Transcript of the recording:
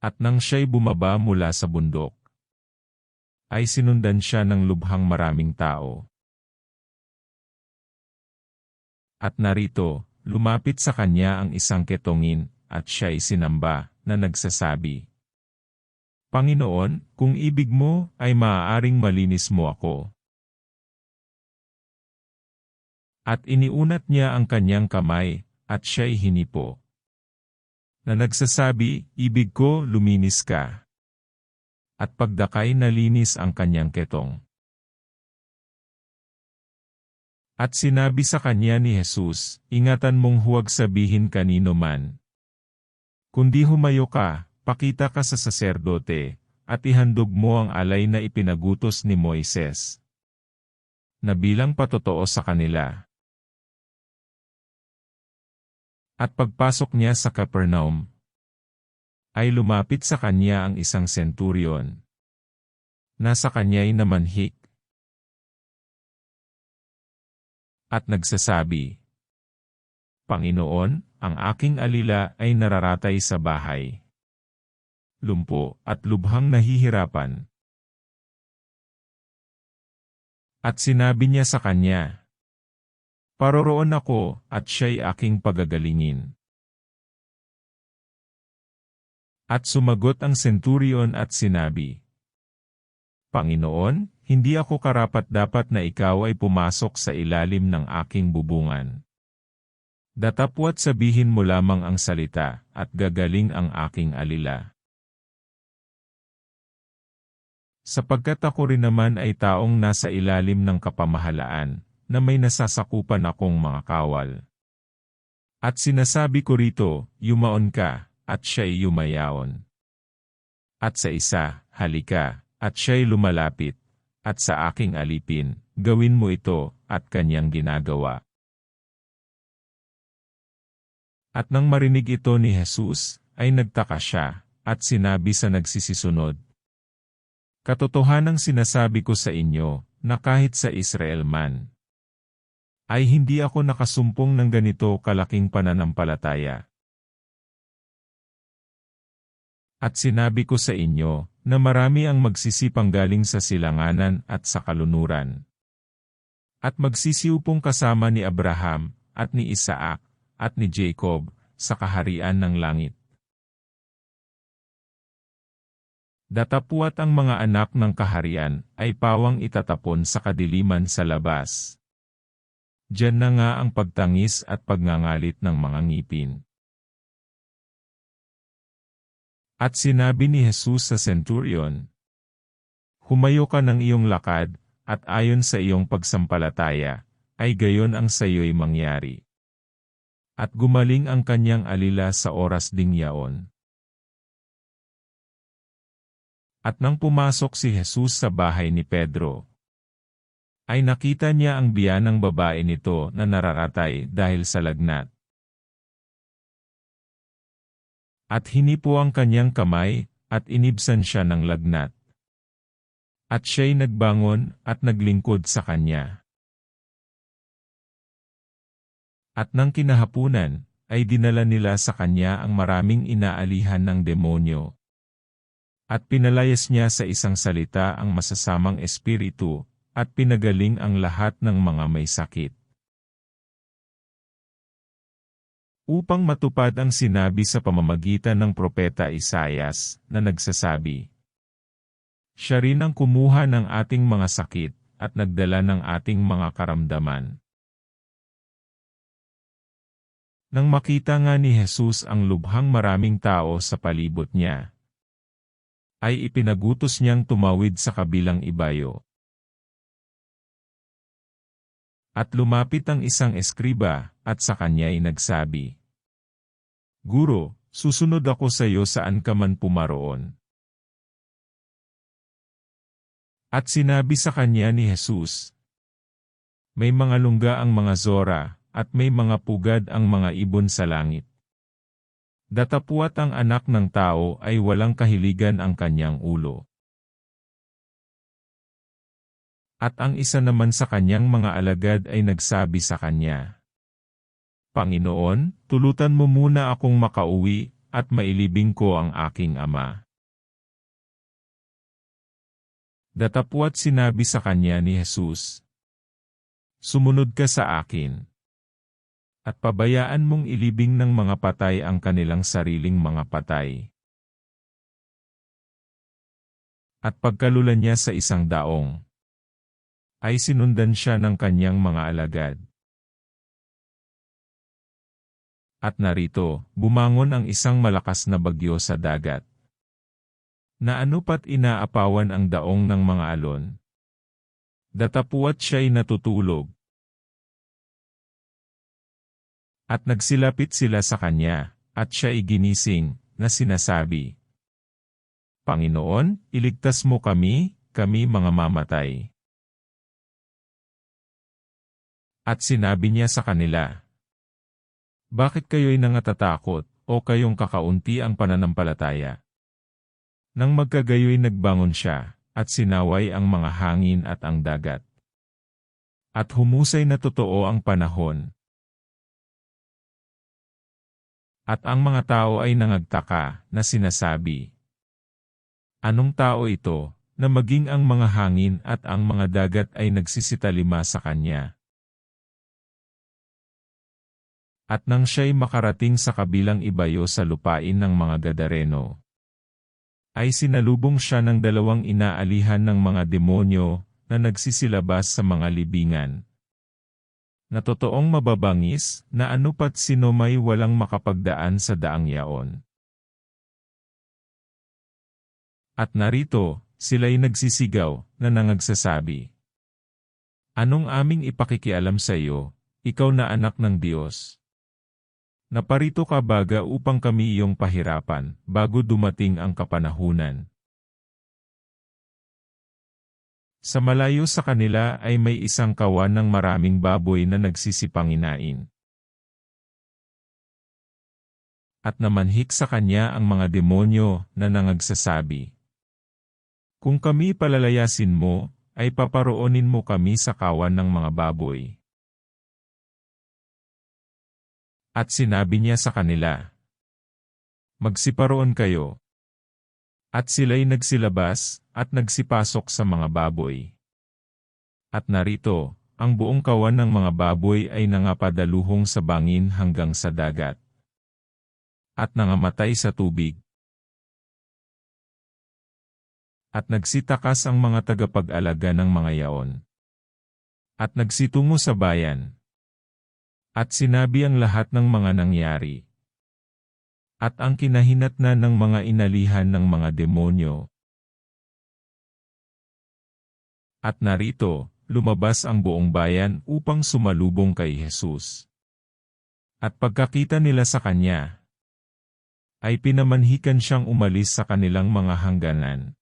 At nang siya'y bumaba mula sa bundok, ay sinundan siya ng lubhang maraming tao. At narito, lumapit sa kanya ang isang ketongin, at siya'y sinamba, na nagsasabi, Panginoon, kung ibig mo, ay maaaring malinis mo ako. At iniunat niya ang kanyang kamay, at siya'y hinipo. Na nagsasabi, ibig ko, luminis ka. At pagdakay nalinis ang kanyang ketong. At sinabi sa kanya ni Jesus, ingatan mong huwag sabihin kanino man. Kundi humayo ka, pakita ka sa saserdote, at ihandog mo ang alay na ipinagutos ni Moises. Na bilang patotoo sa kanila. At pagpasok niya sa Capernaum, ay lumapit sa kanya ang isang centurion. Nasa kanya'y namanhik, at nagsasabi, Panginoon, ang aking alila ay nararatay sa bahay. Lumpo at lubhang nahihirapan. At sinabi niya sa kanya, Paroroon ako at siya'y aking pagagalingin. At sumagot ang centurion at sinabi, Panginoon, hindi ako karapat dapat na ikaw ay pumasok sa ilalim ng aking bubungan. Datapwat sabihin mo lamang ang salita, at gagaling ang aking alila. Sapagkat ako rin naman ay taong nasa ilalim ng kapamahalaan, na may nasasakupan akong mga kawal. At sinasabi ko rito, yumaon ka, at siya'y yumayaon. At sa isa, halika, at siya'y lumalapit, at sa aking alipin, gawin mo ito, at kanyang ginagawa. At nang marinig ito ni Jesus, ay nagtaka siya, at sinabi sa nagsisisunod, Katotohanang sinasabi ko sa inyo, na kahit sa Israel man, ay hindi ako nakasumpong ng ganito kalaking pananampalataya. At sinabi ko sa inyo, na marami ang magsisipang galing sa silanganan at sa kalunuran. At magsisiupong kasama ni Abraham, at ni Isaac, at ni Jacob, sa kaharian ng langit. Datapuat ang mga anak ng kaharian ay pawang itatapon sa kadiliman sa labas. Diyan na nga ang pagtangis at pagngangalit ng mga ngipin. At sinabi ni Jesus sa centurion, Humayo ka ng iyong lakad, at ayon sa iyong pagsampalataya, ay gayon ang sa iyo'y mangyari. At gumaling ang kanyang alila sa oras ding yaon. At nang pumasok si Jesus sa bahay ni Pedro, ay nakita niya ang biyanang babae nito na nararatay dahil sa lagnat. At hinipo ang kanyang kamay, at inibsan siya ng lagnat. At siya'y nagbangon, at naglingkod sa kanya. At nang kinahapunan, ay dinala nila sa kanya ang maraming inaalihan ng demonyo. At pinalayas niya sa isang salita ang masasamang espiritu, at pinagaling ang lahat ng mga may sakit. upang matupad ang sinabi sa pamamagitan ng propeta Isayas na nagsasabi, Siya rin ang kumuha ng ating mga sakit at nagdala ng ating mga karamdaman. Nang makita nga ni Jesus ang lubhang maraming tao sa palibot niya, ay ipinagutos niyang tumawid sa kabilang ibayo. At lumapit ang isang eskriba, at sa kanya'y nagsabi, Guro, susunod ako sa iyo saan ka man pumaroon. At sinabi sa kanya ni Jesus, May mga lungga ang mga zora, at may mga pugad ang mga ibon sa langit. Datapuat ang anak ng tao ay walang kahiligan ang kanyang ulo. At ang isa naman sa kanyang mga alagad ay nagsabi sa kanya, Panginoon, tulutan mo muna akong makauwi, at mailibing ko ang aking ama. Datapwat sinabi sa kanya ni Jesus, Sumunod ka sa akin. At pabayaan mong ilibing ng mga patay ang kanilang sariling mga patay. At pagkalulan niya sa isang daong, ay sinundan siya ng kanyang mga alagad. At narito, bumangon ang isang malakas na bagyo sa dagat. Na anupat inaapawan ang daong ng mga alon. Datapuat siya'y natutulog. At nagsilapit sila sa kanya, at siya'y ginising, na sinasabi, Panginoon, iligtas mo kami, kami mga mamatay. At sinabi niya sa kanila, Bakit kayo'y nangatatakot, o kayong kakaunti ang pananampalataya? Nang magkagayoy nagbangon siya, at sinaway ang mga hangin at ang dagat. At humusay na totoo ang panahon. At ang mga tao ay nangagtaka, na sinasabi, Anong tao ito, na maging ang mga hangin at ang mga dagat ay nagsisitalima sa kanya? At nang siya'y makarating sa kabilang ibayo sa lupain ng mga Gadareno, ay sinalubong siya ng dalawang inaalihan ng mga demonyo na nagsisilabas sa mga libingan. Na totoong mababangis na anupat sino may walang makapagdaan sa daang yaon. At narito, sila'y nagsisigaw na nangagsasabi, Anong aming ipakikialam sa iyo, ikaw na anak ng Diyos? Naparito ka baga upang kami iyong pahirapan, bago dumating ang kapanahunan. Sa malayo sa kanila ay may isang kawan ng maraming baboy na nagsisipanginain. At namanhik sa kanya ang mga demonyo na nangagsasabi, Kung kami palalayasin mo, ay paparoonin mo kami sa kawan ng mga baboy. At sinabi niya sa kanila, Magsiparoon kayo. At sila'y nagsilabas, at nagsipasok sa mga baboy. At narito, ang buong kawan ng mga baboy ay nangapadaluhong sa bangin hanggang sa dagat. At nangamatay sa tubig. At nagsitakas ang mga tagapag-alaga ng mga yaon. At nagsitungo sa bayan, at sinabi ang lahat ng mga nangyari. At ang kinahinatnan ng mga inalihan ng mga demonyo. At narito, lumabas ang buong bayan upang sumalubong kay Jesus. At pagkakita nila sa kanya, ay pinamanhikan siyang umalis sa kanilang mga hangganan.